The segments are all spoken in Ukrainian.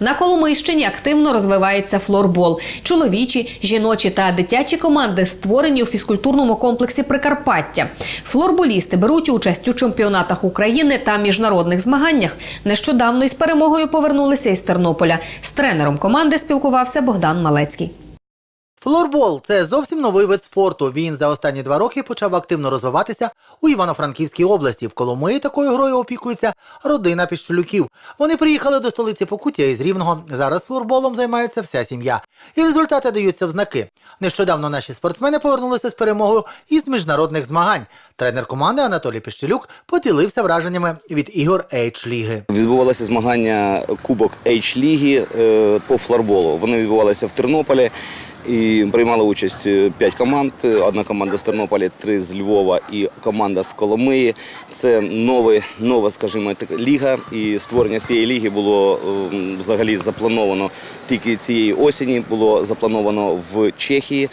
На Коломийщині активно розвивається флорбол. Чоловічі, жіночі та дитячі команди створені у фізкультурному комплексі Прикарпаття. Флорболісти беруть участь у чемпіонатах України та міжнародних змаганнях. Нещодавно із перемогою повернулися із Тернополя. З тренером команди спілкувався Богдан Малецький. Флорбол це зовсім новий вид спорту. Він за останні два роки почав активно розвиватися у Івано-Франківській області. В Коломиї такою грою опікується родина Піщулюків. Вони приїхали до столиці Покуття із Рівного. Зараз флорболом займається вся сім'я. І результати даються в знаки. Нещодавно наші спортсмени повернулися з перемогою із міжнародних змагань. Тренер команди Анатолій Піщулюк поділився враженнями від ігор H-ліги. Відбувалися змагання Кубок H-ліги е, по флорболу. Вони відбувалися в Тернополі і приймали участь е, п'ять команд. Одна команда з Тернополя, три з Львова і команда з Коломиї. Це новий, нова, скажімо, ліга. І створення цієї ліги було е, взагалі заплановано тільки цієї осені. Було заплановано в Чехії.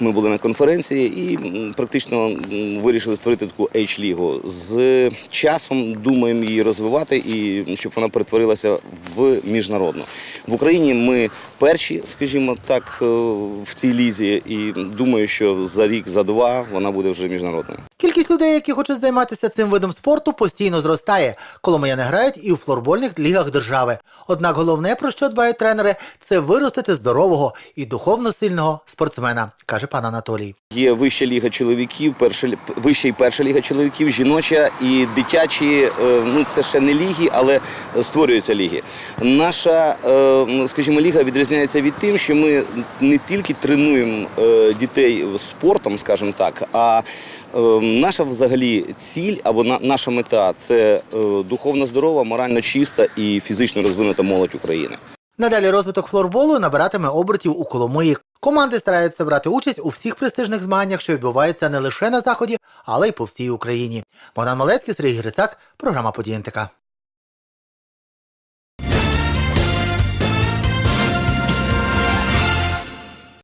Ми були на конференції і практично вирішили створити таку H-лігу. З часом думаємо її розвивати і щоб вона перетворилася в міжнародну. В Україні ми перші, скажімо так, е, в цій лізі, і думаю, що за рік, за два вона буде вже міжнародною. Кількість людей, які хочуть займатися цим видом спорту, постійно зростає. Коломияни грають і у флорбольних лігах держави. Однак головне, про що дбають тренери, це виростити здорового і духовно сильного спортсмена, каже пан Анатолій. Є вища ліга чоловіків, перша вища і перша ліга чоловіків, жіноча і дитячі. е, Ну це ще не ліги, але створюються ліги. Наша, е, скажімо, ліга відрізняється від тим, що ми не тільки тренуємо е, дітей спортом, скажімо так, а наша взагалі ціль або наша мета це духовно здорова, морально чиста і фізично розвинута молодь України. Надалі розвиток флорболу набиратиме обертів у Коломиї. Команди стараються брати участь у всіх престижних змаганнях, що відбуваються не лише на заході, але й по всій Україні. Богдан Малецький, Сергій Грицак, програма «Події НТК».